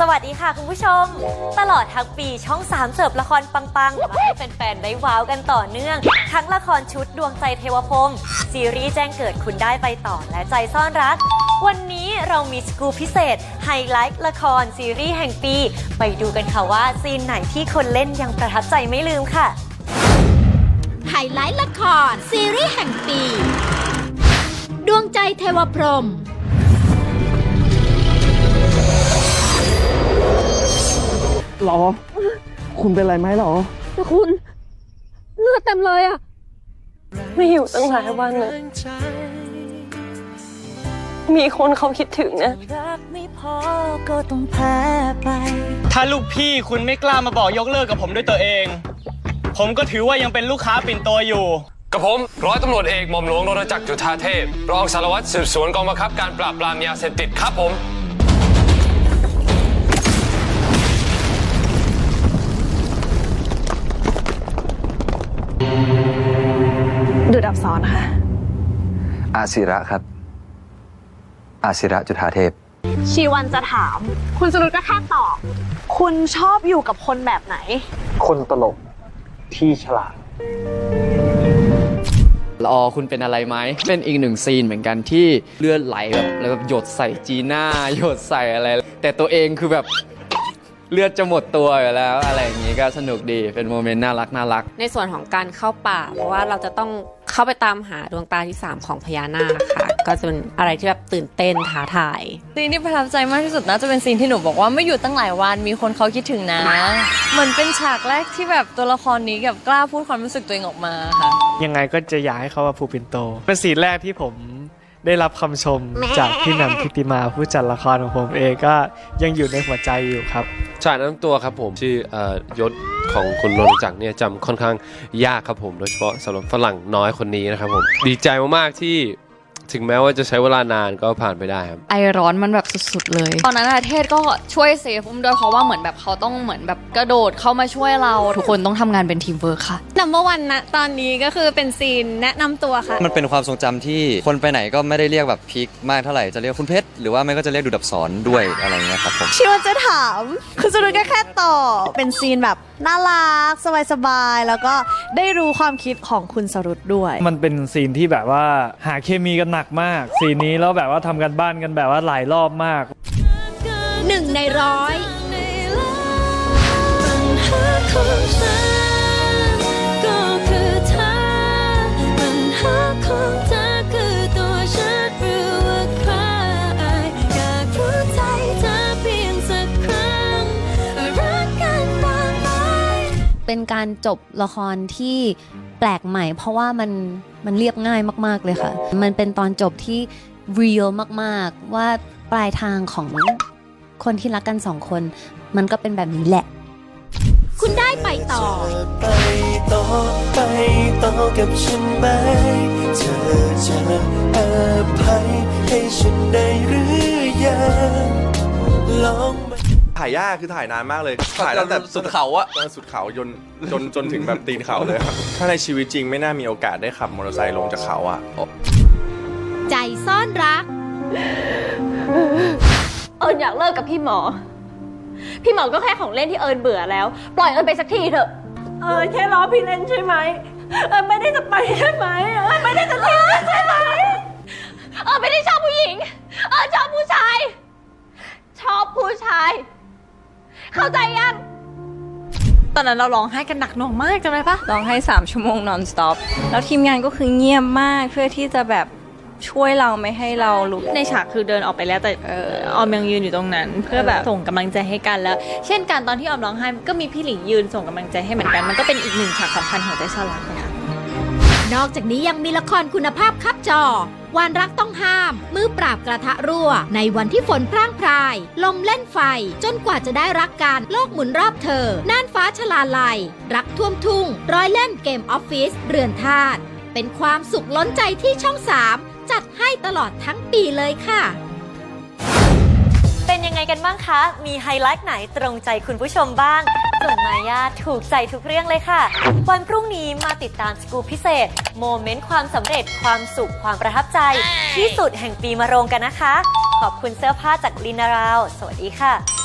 สวัสดีค่ะคุณผู้ชม ตลอดทั้งปีช่อง 3 เสิร์ฟละครปังๆ มาให้แฟนๆ ได้ว้าวกันต่อเนื่อง ทั้งละครชุดดวงใจเทวพรมซีรีส์แจ้งเกิดคุณได้ไปต่อและใจซ่อนรัก วันนี้เรามีสกูปพิเศษ ไฮไลท์ละครซีรีส์แห่งปี ไปดูกันค่ะว่าซีนไหนที่คนเล่นยังประทับใจไม่ลืมค่ะไฮไลท์ละครซีรีส์แห่งปี ดวงใจเทวพรหม หรอ คุณเป็นไรไหมหรอแต่คุณ เลือดเต็มเลยอะไม่อยู่ตั้งหลายวันนะมีคนเขาคิดถึงนะ ถ้าลูกพี่คุณไม่กล้ามาบอกยกเลิกกับผมด้วยตัวเอง ผมก็ถือว่ายังเป็นลูกค้าปิ่นโตอยู่ กับผม ร้อยตำรวจเอกหม่อมหลวงรณจักรจุธาเทพ รองสารวัตรสืบสวนกองบังคับการปราบปรามยาเสพติดครับผม ดูดับซ้อนค่ะ อาศิระครับ อาศิระจุธาเทพ ชีวันจะถาม คุณสรุปก็แค่ตอบ คุณชอบอยู่กับคนแบบไหน คนตลกที่ฉลาดละออคุณเป็นอะไรไหม เป็นอีกหนึ่งซีนเหมือนกันที่เลือดไหลแบบแล้วแบบหยดใส่จีน่าหยดใส่อะไร แต่ตัวเองคือแบบ เลือดจะหมดตัวอยู่แล้ว อะไรอย่างนี้ก็สนุกดีเป็นโมเมนต์น่ารักน่ารัก ในส่วนของการเข้าป่า เพราะว่าเราจะต้องเข้าไปตามหาดวงตาที่ 3 ของพญานาคค่ะ ก็จะเป็นอะไรที่แบบตื่นเต้นท้าทาย ซีนที่ประทับใจมากที่สุดน่าจะเป็นซีนที่หนูบอกว่าไม่อยู่ตั้งหลายวันมีคนเขาคิดถึงนะเหมือนเป็นฉากแรกที่แบบตัวละครนี้กับกล้าพูดความรู้สึกตัวเองออกมาค่ะ ยังไงก็จะอยากให้เขามาผูกปินโต เป็นสีนแรกที่ผม ได้รับคำชมจากพี่แหม่มทิติมาผู้จัดละครของผมเองก็ยังอยู่ในหัวใจอยู่ครับฉากนั้นตัวครับผมชื่อเอ่อยศของคุณรณจักรเนี่ยจำค่อนข้างยากครับผม โดยเฉพาะสำหรับฝรั่งน้อยคนนี้นะครับผม ดีใจมากๆที่ ถึงแม้ว่าจะใช้เวลานานก็ผ่านไปได้ครับ ไอร้อนมันแบบสุดๆเลย ตอนนั้นอะเทศก็ช่วยเซฟอุ้มด้วยเพราะว่าเหมือนแบบเขาต้องเหมือนแบบกระโดดเข้ามาช่วยเรา ทุกคนต้องทำงานเป็นทีมเวิร์คค่ะนัมเบอร์วันนะตอนนี้ก็คือเป็นซีนแนะนำตัวค่ะ มันเป็นความทรงจำที่คนไปไหนก็ไม่ได้เรียกแบบพีคมากเท่าไหร่จะเรียกคุณเพชรหรือว่าไม่ก็จะเรียกดูดับสอนด้วยอะไรเงี้ยครับผมชีวันจะถามคุณสรุปก็แค่ตอบ เป็นซีนแบบน่ารักสบายๆ แล้วก็ได้รู้ความคิดของคุณสรุปด้วย มันเป็นซีนที่แบบว่าหาเคมีกันหนักมากซีนนี้แล้วแบบว่าทำกันบ้านกันแบบว่าหลายรอบมาก หนึ่งในร้อย เป็นการจบละครที่แปลกใหม่ เพราะว่ามันมันเรียบง่ายมากๆเลยค่ะ มันเป็นตอนจบที่เรียลมากๆ ว่าปลายทางของคนที่รักกันสองคน มันก็เป็นแบบนี้แหละ คุณได้ไปต่อ ไปต่อไปต่อกับฉันไหมเธอจะอภัยให้ฉันได้หรือยังลอง ถ่ายยากคือถ่ายนานมากเลย ถ่ายตั้งแต่สุดเขาอะสุดเขาจนจนจนถึงแบบตีนเขาเลยครับถ้าในชีวิตจริงไม่น่ามีโอกาสได้ขับมอเตอร์ไซค์ลงจากเขาอะใจซ่อนรัก เอิญอยากเลิกกับพี่หมอ พี่หมอก็แค่ของเล่นที่เอิญเบื่อแล้ว ปล่อยเอิญไปสักทีเถอะ เอิญแค่ล้อพี่เล่นใช่ไหม เอิญไม่ได้จะไปใช่ไหม เอิญไม่ได้จะทิ้งใช่ไหม เข้าใจยัง ตอนนั้นเราร้องไห้กันหนักหน่วงมากจำได้ปะร้องไห้3ชั่วโมง non stop แล้วทีมงานก็คือเงียบมากเพื่อที่จะแบบช่วยเราไม่ให้เราลุก ในฉากคือเดินออกไปแล้วแต่เออออมยังยืนอยู่ตรงนั้น เพื่อแบบส่งกำลังใจให้กันแล้ว เช่นกันตอนที่ออมร้องไห้ก็มีพี่หลิงยืนส่งกำลังใจให้เหมือนกัน มันก็เป็นอีกหนึ่งฉากสำคัญของใจสลักเลยค่ะ นอกจากนี้ยังมีละครคุณภาพครับจอ วานรักต้องห้าม มือปราบกระทะรั่ว ในวันที่ฝนพร่างพราย ลมเล่นไฟ จนกว่าจะได้รักกันโลกหมุนรอบเธอ น่านฟ้าชลาลัย รักท่วมทุ่ง ร้อยเล่มเกมออฟฟิศเรือนธาตุเป็นความสุขล้นใจที่ช่อง3จัดให้ตลอดทั้งปีเลยค่ะ เป็นยังไงกันบ้างคะ มีไฮไลท์ไหนตรงใจคุณผู้ชมบ้าง ส่วนมายาถูกใจทุกเรื่องเลยค่ะ วันพรุ่งนี้มาติดตามสกูปพิเศษ โมเมนต์ความสำเร็จความสุขความประทับใจ ที่สุดแห่งปีมะโรงกันนะคะ ขอบคุณเสื้อผ้าจากลินาราว สวัสดีค่ะ